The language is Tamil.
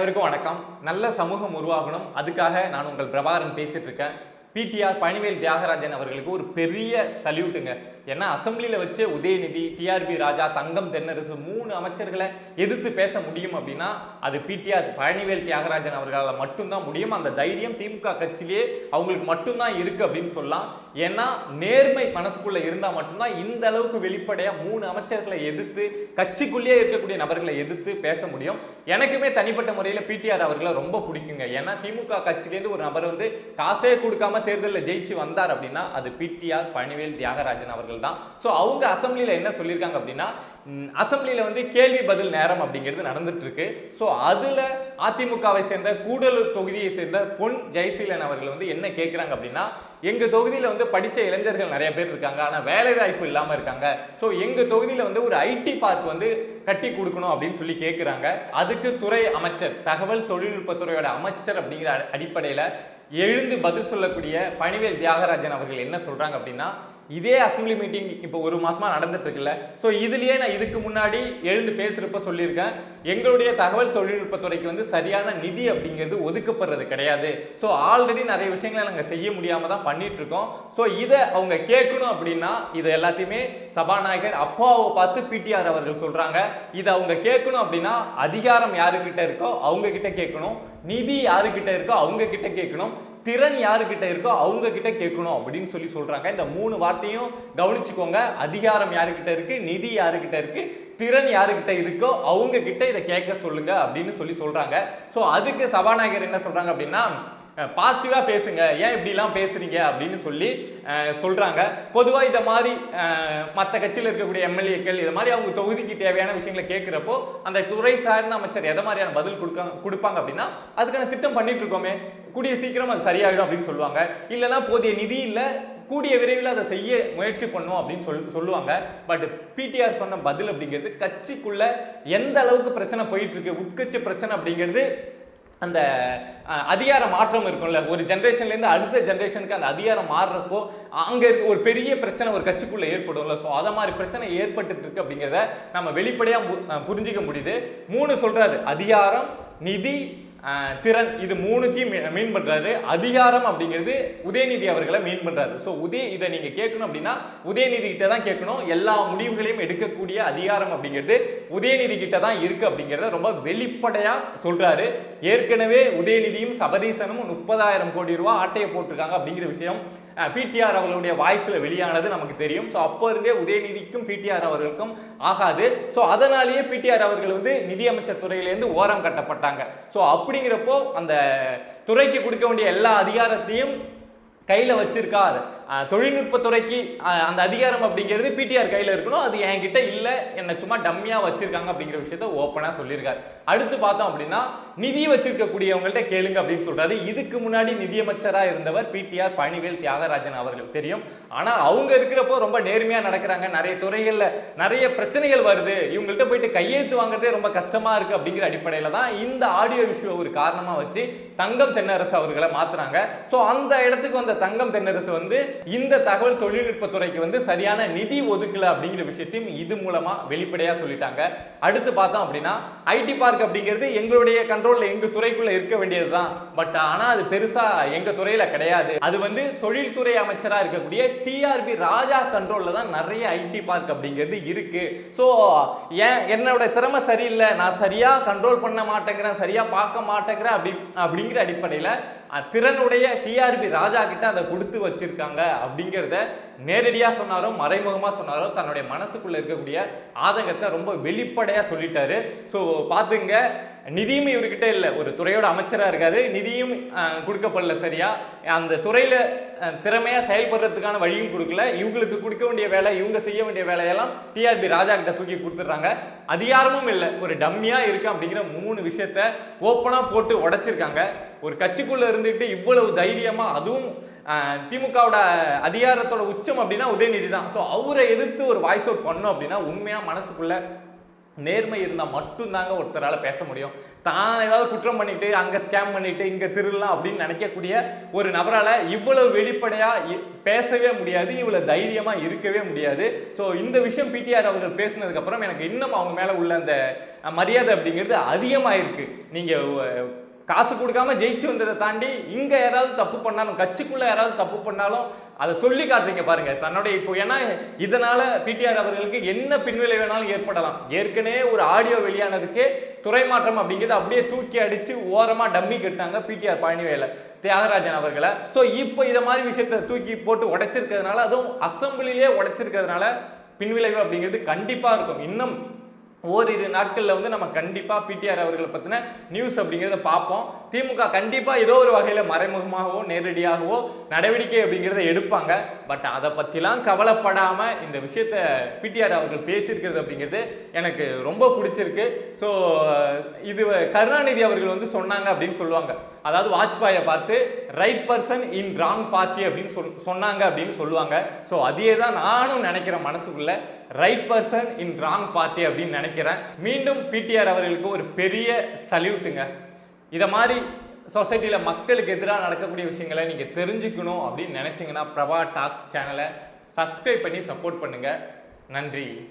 அனைவருக்கும் வணக்கம். நல்ல சமூகம் உருவாகணும். அதுக்காக நான் உங்கள் பிரபாகரன் பேசிட்டு இருக்கேன். பிடிஆர் பணிவேல் தியாகராஜன் அவர்களுக்கு ஒரு பெரிய சல்யூட்டுங்க. ஏன்னா அசம்பிளியில் வச்சு உதயநிதி டிஆர்பி ராஜா தங்கம் தென்னரசு மூணு அமைச்சர்களை எதிர்த்து பேச முடியும் அப்படின்னா அது பிடிஆர் பழனிவேல் தியாகராஜன் அவர்களால் மட்டும்தான் முடியும். அந்த தைரியம் திமுக கட்சியிலே அவங்களுக்கு மட்டும்தான் இருக்குது அப்படின்னு சொல்லலாம். ஏன்னா நேர்மை மனசுக்குள்ளே இருந்தால் மட்டும்தான் இந்த அளவுக்கு வெளிப்படையாக மூணு அமைச்சர்களை எதிர்த்து கட்சிக்குள்ளேயே இருக்கக்கூடிய நபர்களை எதிர்த்து பேச முடியும். எனக்குமே தனிப்பட்ட முறையில் பிடிஆர் அவர்களை ரொம்ப பிடிக்குங்க. ஏன்னா திமுக கட்சியிலேருந்து ஒரு நபர் வந்து காசே கொடுக்காம தேர்தலில் ஜெயிச்சு வந்தார் அப்படின்னா அது பிடிஆர் பழனிவேல் தியாகராஜன் அவர்கள் தான் ஸோ அவங்க அசம்பிளியில் என்ன சொல்லியிருக்காங்க அப்படின்னா அசம்பிளியில் வந்து கேள்வி பதில் நேரம் அப்படிங்கிறது நடந்துட்டு இருக்கு ஸோ அதில் அதிமுகவை சேர்ந்த கூடலூர் தொகுதியை சேர்ந்த பொன் ஜெயசீலன் அவர்கள் வந்து என்ன கேட்குறாங்க அப்படின்னா எங்க தொகுதியில் வந்து படிச்ச இளைஞர்கள் நிறைய பேர் இருக்காங்க ஆனால் வேலை வாய்ப்பு இல்லாமல் இருக்காங்க. ஸோ எங்க தொகுதியில் வந்து ஒரு ஐடி பார்க் வந்து கட்டி கொடுக்கணும் அப்படின்னு சொல்லி கேட்குறாங்க அதுக்கு துறை அமைச்சர் தகவல் தொழில்நுட்பத்துறையோட அமைச்சர் அப்படிங்கிற அடிப்படையில் எழுந்து பதில் சொல்லக்கூடிய பணிவேல் தியாகராஜன் அவர்கள் என்ன சொல்கிறாங்க அப்படின்னா இதே அசம்பிளி மீட்டிங் இப்போ ஒரு மாசமா நடந்துட்டு ஸோ இதுலயே நான் இதுக்கு முன்னாடி எழுந்து பேசுறப்ப சொல்லியிருக்கேன். எங்களுடைய தகவல் தொழில்நுட்பத்துறைக்கு வந்து சரியான நிதி அப்படிங்கிறது ஒதுக்கப்படுறது கிடையாது. ஸோ ஆல்ரெடி நிறைய விஷயங்களை நாங்கள் செய்ய முடியாம தான் பண்ணிட்டு இருக்கோம் ஸோ இதை அவங்க கேட்கணும் அப்படின்னா இது எல்லாத்தையுமே சபாநாயகர் அப்பாவை பார்த்து பிடிஆர் அவர்கள் சொல்றாங்க. இதை அவங்க கேட்கணும் அப்படின்னா அதிகாரம் யாருக்கிட்ட இருக்கோ அவங்க கிட்ட கேட்கணும். நிதி யாருக்கிட்ட இருக்கோ அவங்க கிட்ட கேட்கணும். திறன் யாருக்கிட்ட இருக்கோ அவங்க கிட்ட கேட்கணும் அப்படின்னு சொல்லி சொல்றாங்க. இந்த மூணு வார்த்தையும் கவனிச்சுக்கோங்க. அதிகாரம் யாருக்கிட்ட இருக்கு? நிதி யாருக்கிட்ட இருக்கு? திறன் யாருக்கிட்ட இருக்கோ அவங்க கிட்ட இதை கேட்க சொல்லுங்க அப்படின்னு சொல்லி சொல்றாங்க. ஸோ அதுக்கு சபாநாயகர் என்ன சொல்றாங்க அப்படின்னா பாசிட்டிவாக பேசுங்க. ஏன் இப்படிலாம் பேசுகிறீங்க அப்படின்னு சொல்லி சொல்கிறாங்க பொதுவாக இதை மாதிரி மற்ற கட்சியில் இருக்கக்கூடிய எம்எல்ஏக்கள் இது மாதிரி அவங்க தொகுதிக்கு தேவையான விஷயங்களை கேட்குறப்போ அந்த துறை சார்ந்த அமைச்சர் எதை மாதிரியான பதில் கொடுக்க கொடுப்பாங்க அப்படின்னா அதுக்கான திட்டம் பண்ணிட்டு இருக்கோமே. கூடிய சீக்கிரம் அது சரியாகிடும் அப்படின்னு சொல்லுவாங்க. இல்லைன்னா போதிய நிதி இல்லை கூடிய விரைவில் அதை செய்ய முயற்சி பண்ணும் அப்படின்னு சொல் சொல்லுவாங்க. பட் பிடிஆர் சொன்ன பதில் அப்படிங்கிறது கட்சிக்குள்ள எந்த அளவுக்கு பிரச்சனை போயிட்டு இருக்கு உட்கட்சி பிரச்சனை அப்படிங்கிறது அந்த அதிகார மாற்றம் இருக்கும்ல. ஒரு ஜென்ரேஷன்லேருந்து அடுத்த ஜென்ரேஷனுக்கு அந்த அதிகாரம் மாறுறப்போ அங்கே இருக்க ஒரு பெரிய பிரச்சனை ஒரு கட்சிக்குள்ளே ஏற்படும்ல. ஸோ அதை மாதிரி பிரச்சனை ஏற்பட்டுட்டு இருக்கு அப்படிங்கிறத நம்ம வெளிப்படையாக புரிஞ்சிக்க முடியுது. மூணு சொல்கிறாரு அதிகாரம் நிதி திறன். இது மூணுத்தையும் மீ- மீன் பண்றாரு. அதிகாரம் அப்படிங்கிறது உதயநிதி அவர்களை மீன் பண்றாரு. ஸோ உதய இதை நீங்க கேட்கணும் அப்படின்னா உதயநிதி கிட்ட தான் கேட்கணும். எல்லா முடிவுகளையும் எடுக்கக்கூடிய அதிகாரம் அப்படிங்கிறது உதயநிதி கிட்ட தான் இருக்கு அப்படிங்கிறத ரொம்ப வெளிப்படையா சொல்றாரு. ஏற்கனவே உதயநிதியும் சபரீசனும் முப்பதாயிரம் கோடி ரூபாய் ஆட்டையை போட்டிருக்காங்க அப்படிங்கிற விஷயம் பிடிஆர் அவர்களுடைய வாய்ஸில் வெளியானது நமக்கு தெரியும். ஸோ அப்போ இருந்தே உதயநிதிக்கும் பிடிஆர் அவர்களுக்கும் ஆகாது. ஸோ அதனாலேயே பிடிஆர் அவர்கள் வந்து நிதியமைச்சர் துறையிலேருந்து ஓரம் கட்டப்பட்டாங்க. ஸோ அப்படிங்கிறப்போ அந்த துறைக்கு கொடுக்க வேண்டிய எல்லா அதிகாரத்தையும் கையில் வச்சிருக்கார். தொழில்நுட்பத்துறைக்கு அந்த அதிகாரம் அப்படிங்கிறது பிடிஆர் கையில் இருக்கணும். அது என்கிட்ட இல்லை. என்னை சும்மா டம்மியாக வச்சுருக்காங்க அப்படிங்கிற விஷயத்த ஓப்பனாக சொல்லியிருக்காரு. அடுத்து பார்த்தோம் அப்படின்னா நிதி வச்சிருக்கக்கூடியவங்கள்ட்ட கேளுங்க அப்படின்னு சொல்கிறாரு இதுக்கு முன்னாடி நிதியமைச்சராக இருந்தவர் பிடிஆர் பணிவேல் தியாகராஜன் அவர்கள். தெரியும்? ஆனால் அவங்க இருக்கிறப்போ ரொம்ப நேர்மையாக நடக்கிறாங்க. நிறைய துறைகளில் நிறைய பிரச்சனைகள் வருது. இவங்கள்ட்ட போயிட்டு கையெழுத்து வாங்குறதே ரொம்ப கஷ்டமாக இருக்குது அப்படிங்கிற அடிப்படையில் தான் இந்த ஆடியோ இஷ்யூ ஒரு காரணமாக வச்சு தங்கம் தென்னரசு அவர்களை மாற்றுறாங்க ஸோ அந்த இடத்துக்கு வந்த தங்கம் தென்னரசு வந்து இந்த தகவல் தொழில்நுட்பத்துறைக்கு வந்து சரியான நிதி ஒதுக்கல அப்படிங்கிற விஷயத்தையும் இது மூலமா வெளிப்படையா சொல்லிட்டாங்க. அடுத்து பார்த்தோம் அப்படின்னா ஐடி பார்க் அப்படிங்கிறது எங்களுடைய கண்ட்ரோல்ல எங்க துறைக்குள்ள இருக்க வேண்டியதுதான். பட் ஆனா அது பெருசா எங்க துறையில கிடையாது. அது வந்து தொழில்துறை அமைச்சரா இருக்கக்கூடிய டிஆர்பி ராஜா கண்ட்ரோல்ல தான் நிறைய ஐடி பார்க் அப்படிங்கிறது இருக்கு. ஸோ ஏன் என்னோட திறமை சரியில்லை? நான் சரியா கண்ட்ரோல் பண்ண மாட்டேங்கிறேன் சரியா பார்க்க மாட்டேங்கிறேன் அப்படி அப்படிங்கிற அடிப்படையில் திறனுடைய டிஆர்பி ராஜா கிட்ட அதை கொடுத்து வச்சிருக்காங்க அப்படிங்கிறத நேரடியாக சொன்னாரோ மறைமுகமாக சொன்னாரோ தன்னுடைய மனசுக்குள்ளே இருக்கக்கூடிய ஆதங்கத்தை ரொம்ப வெளிப்படையாக சொல்லிட்டாரு. ஸோ பார்த்துங்க. நிதியும் இவர்கிட்ட இல்லை. ஒரு துறையோட அமைச்சராக இருக்காரு. நிதியும் கொடுக்கப்படல சரியா? அந்த துறையில் திறமையாக செயல்படுறதுக்கான வழியும் கொடுக்கல. இவங்களுக்கு கொடுக்க வேண்டிய வேலை இவங்க செய்ய வேண்டிய வேலையெல்லாம் டிஆர்பி ராஜா கிட்ட தூக்கி கொடுத்துட்றாங்க. அதிகாரமும் இல்லை. ஒரு டம்மியாக இருக்கு அப்படிங்கிற மூணு விஷயத்த ஓப்பனாக போட்டு உடச்சிருக்காங்க. ஒரு கட்சிக்குள்ளே இருந்துட்டு இவ்வளவு தைரியமாக அதுவும் திமுகவோட அதிகாரத்தோட உச்சம் அப்படின்னா உதயநிதி தான் ஸோ அவரை எதிர்த்து ஒரு வாய்ஸ் அவுட் பண்ணோம் அப்படின்னா உண்மையாக மனசுக்குள்ளே நேர்மை இருந்தால் மட்டும்தாங்க ஒருத்தரால் பேச முடியும். தான் ஏதாவது குற்றம் பண்ணிட்டு அங்கே ஸ்கேம் பண்ணிட்டு இங்கே திருடலாம் அப்படின்னு நினைக்கக்கூடிய ஒரு நபரால் இவ்வளவு வெளிப்படையாக பேசவே முடியாது இவ்வளோ தைரியமாக இருக்கவே முடியாது. ஸோ இந்த விஷயம் பிடிஆர் அவர்கள் பேசினதுக்கப்புறம் எனக்கு இன்னும் அவங்க மேலே உள்ள அந்த மரியாதை அப்படிங்கிறது அதிகமாயிருக்கு. நீங்கள் காசு கொடுக்காம ஜெயிச்சு வந்ததை தாண்டி இங்க யாராவது தப்பு பண்ணாலும் கட்சிக்குள்ள யாராவது தப்பு பண்ணாலும் அதை சொல்லி காட்டுறீங்க பாருங்க. தன்னுடைய இப்போ ஏன்னா இதனால பிடிஆர் அவர்களுக்கு என்ன பின்விளை வேணாலும் ஏற்படலாம். ஏற்கனவே ஒரு ஆடியோ வெளியானதுக்கே துறை மாற்றம் அப்படிங்கிறது அப்படியே தூக்கி அடிச்சு ஓரமா டம்மி கட்டாங்க பிடிஆர் பழனிவேல தியாகராஜன் அவர்களை. ஸோ இப்போ இதை மாதிரி விஷயத்த தூக்கி போட்டு உடைச்சிருக்கிறதுனால அதுவும் அசம்பிளிலே உடைச்சிருக்கிறதுனால பின்விளைவு அப்படிங்கிறது கண்டிப்பாக இருக்கும். இன்னும் ஓரிரு நாட்களில் வந்து நம்ம கண்டிப்பாக பிடிஆர் அவர்களை பற்றின நியூஸ் அப்படிங்கிறத பார்ப்போம். திமுக கண்டிப்பாக ஏதோ ஒரு வகையில் மறைமுகமாகவோ நேரடியாகவோ நடவடிக்கை அப்படிங்கிறத எடுப்பாங்க. பட் அதை பற்றிலாம் கவலைப்படாமல் இந்த விஷயத்த பிடிஆர் அவர்கள் பேசியிருக்கிறது அப்படிங்கிறது எனக்கு ரொம்ப பிடிச்சிருக்கு. ஸோ இது கருணாநிதி அவர்கள் வந்து சொன்னாங்க அப்படின்னு சொல்லுவாங்க. அதாவது வாஜ்பாயை பார்த்து right person in wrong party அப்படின்னு சொல் சொன்னாங்க அப்படின்னு சொல்லுவாங்க. ஸோ அதையே தான் நானும் நினைக்கிறேன் மனசுக்குள்ள right person in wrong party அப்படின்னு நினைக்கிறேன். மீண்டும் பிடிஆர் அவர்களுக்கு ஒரு பெரிய சல்யூட்டுங்க. இதை மாதிரி சொசைட்டியில் மக்களுக்கு எதிராக நடக்கக்கூடிய விஷயங்களை நீங்கள் தெரிஞ்சுக்கணும் அப்படின்னு நினச்சிங்கன்னா பிரபா டாக் சேனலை சப்ஸ்கிரைப் பண்ணி சப்போர்ட் பண்ணுங்கள் நன்றி.